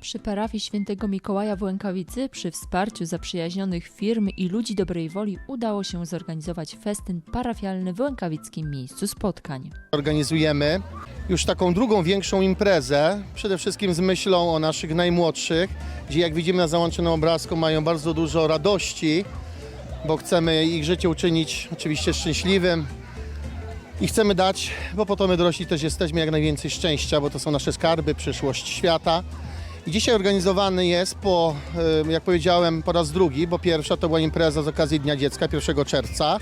Przy parafii świętego Mikołaja w Łękawicy przy wsparciu zaprzyjaźnionych firm i ludzi dobrej woli udało się zorganizować festyn parafialny w Łękawickim miejscu spotkań. Organizujemy już taką drugą większą imprezę, przede wszystkim z myślą o naszych najmłodszych, gdzie jak widzimy na załączonym obrazku mają bardzo dużo radości, bo chcemy ich życie uczynić oczywiście szczęśliwym i chcemy dać, bo po to my dorośli też jesteśmy jak najwięcej szczęścia, bo to są nasze skarby, przyszłość świata. Dzisiaj organizowany jest po, e, jak powiedziałem, po raz drugi, bo pierwsza to była impreza z okazji Dnia Dziecka 1 czerwca,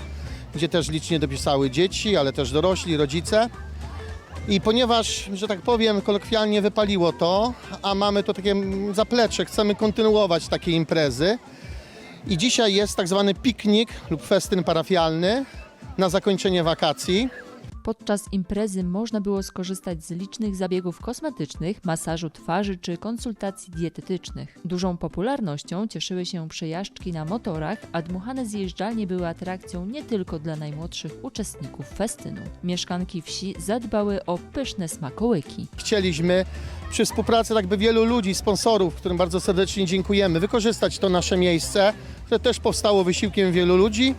gdzie też licznie dopisały dzieci, ale też dorośli, rodzice. I ponieważ, że tak powiem, kolokwialnie wypaliło to, a mamy to takie zaplecze, chcemy kontynuować takie imprezy. I dzisiaj jest tak zwany piknik lub festyn parafialny na zakończenie wakacji. Podczas imprezy można było skorzystać z licznych zabiegów kosmetycznych, masażu twarzy czy konsultacji dietetycznych. Dużą popularnością cieszyły się przejażdżki na motorach, a dmuchane zjeżdżalnie były atrakcją nie tylko dla najmłodszych uczestników festynu. Mieszkanki wsi zadbały o pyszne smakołyki. Chcieliśmy przy współpracy tak by wielu ludzi, sponsorów, którym bardzo serdecznie dziękujemy, wykorzystać to nasze miejsce, które też powstało wysiłkiem wielu ludzi,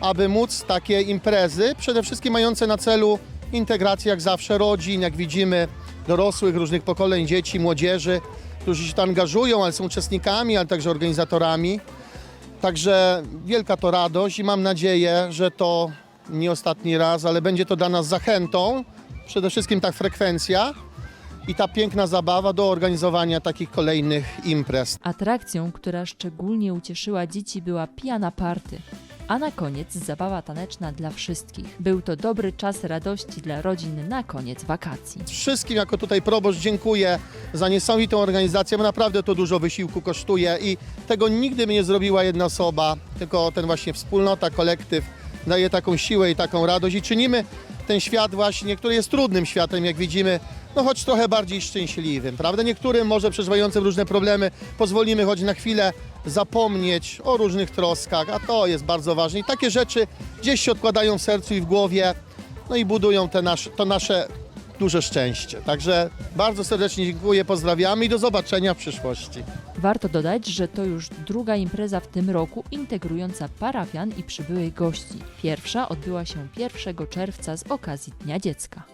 aby móc takie imprezy, przede wszystkim mające na celu integrację jak zawsze rodzin, jak widzimy dorosłych, różnych pokoleń, dzieci, młodzieży, którzy się tam angażują, ale są uczestnikami, ale także organizatorami. Także wielka to radość i mam nadzieję, że to nie ostatni raz, ale będzie to dla nas zachętą, przede wszystkim ta frekwencja i ta piękna zabawa do organizowania takich kolejnych imprez. Atrakcją, która szczególnie ucieszyła dzieci, była pijana party. A na koniec zabawa taneczna dla wszystkich. Był to dobry czas radości dla rodzin na koniec wakacji. Wszystkim jako tutaj proboszcz dziękuję za niesamowitą organizację, bo naprawdę to dużo wysiłku kosztuje i tego nigdy by nie zrobiła jedna osoba, tylko ten właśnie wspólnota, kolektyw daje taką siłę i taką radość i czynimy ten świat właśnie, który jest trudnym światem, jak widzimy, no choć trochę bardziej szczęśliwym, prawda? Niektórym może przeżywającym różne problemy pozwolimy choć na chwilę zapomnieć o różnych troskach, a to jest bardzo ważne. I takie rzeczy gdzieś się odkładają w sercu i w głowie, no i budują te nasze, to nasze duże szczęście. Także bardzo serdecznie dziękuję, pozdrawiamy i do zobaczenia w przyszłości. Warto dodać, że to już druga impreza w tym roku integrująca parafian i przybyłych gości. Pierwsza odbyła się 1 czerwca z okazji Dnia Dziecka.